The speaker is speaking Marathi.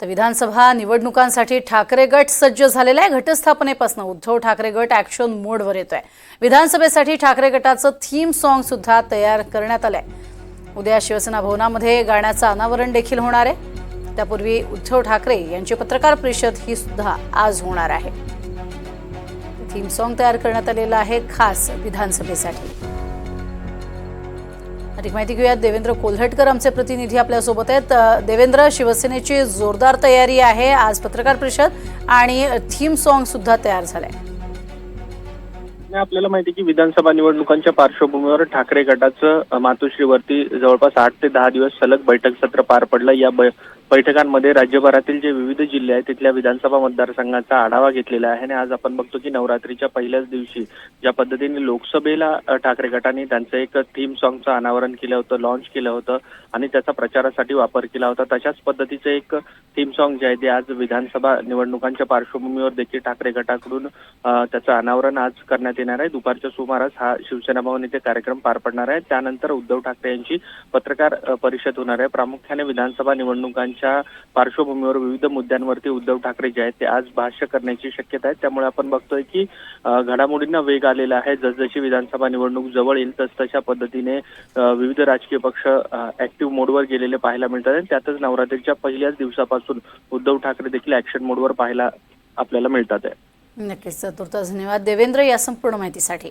तर विधानसभा निवडणुकांसाठी ठाकरे गट सज्ज झालेला आहे. घटस्थापनेपासून उद्धव ठाकरे गट ॲक्शन मोडवर येतोय. विधानसभेसाठी ठाकरे गटाचं थीम सॉन्ग सुद्धा तयार करण्यात आलंय. उद्या शिवसेना भवनामध्ये गाण्याचं अनावरण देखील होणार आहे. त्यापूर्वी उद्धव ठाकरे यांची पत्रकार परिषद ही सुद्धा आज होणार आहे. थीम सॉन्ग तयार करण्यात आलेलं आहे खास विधानसभेसाठी. अधिक माहिती घेऊयात. देवेंद्र कोल्हटकर आमचे प्रतिनिधी आपल्यासोबत आहेत. देवेंद्र शिवसेनेची जोरदार तयारी आहे. आज पत्रकार परिषद आणि थीम सॉन्ग सुद्धा तयार झालंय. आपल्याला माहिती आहे की विधानसभा निवडणुकांच्या पार्श्वभूमीवर ठाकरे गटाचं मातोश्रीवरती जवळपास आठ ते दहा दिवस सलग बैठक सत्र पार पडलं. या बैठकांमध्ये राज्यभरातील जे विविध जिल्हे आहेत तिथल्या विधानसभा मतदारसंघाचा आढावा घेतलेला आहे आणि आज आपण बघतो की नवरात्रीच्या पहिल्याच दिवशी ज्या पद्धतीने लोकसभेला ठाकरे गटाने त्यांचं एक थीम सॉंगचं अनावरण केलं होतं लॉन्च केलं होतं आणि त्याचा प्रचारासाठी वापर केला होता तशाच पद्धतीचं एक थीम सॉंग जे आहे ते आज विधानसभा निवडणुकांच्या पार्श्वभूमीवर देखील ठाकरे गटाकडून त्याचं अनावरण आज करण्यात येणार आहे. दुपारच्या सुमारास हा शिवसेना भवन येथे कार्यक्रम पार पडणार आहे. त्यानंतर उद्धव ठाकरे यांची पत्रकार परिषद होणार आहे. प्रामुख्याने विधानसभा निवडणुकांची निवडणुकांच्या पार्श्वभूमीवर विविध मुद्द्यांवरती उद्धव ठाकरे जे आहेत ते आज भाष्य करण्याची शक्यता आहे. त्यामुळे आपण बघतोय की घडामोडींना वेग आलेला आहे. जसजशी विधानसभा निवडणूक जवळ येईल तस तशा पद्धतीने विविध राजकीय पक्ष ऍक्टिव्ह मोडवर गेलेले पाहायला मिळतात आणि त्यातच नवरात्रीच्या पहिल्याच दिवसापासून उद्धव ठाकरे देखील ऍक्शन मोडवर पाहायला आपल्याला मिळतात आहे. नक्कीच चतुर्थ धन्यवाद. देवेंद्र या संपूर्ण माहितीसाठी.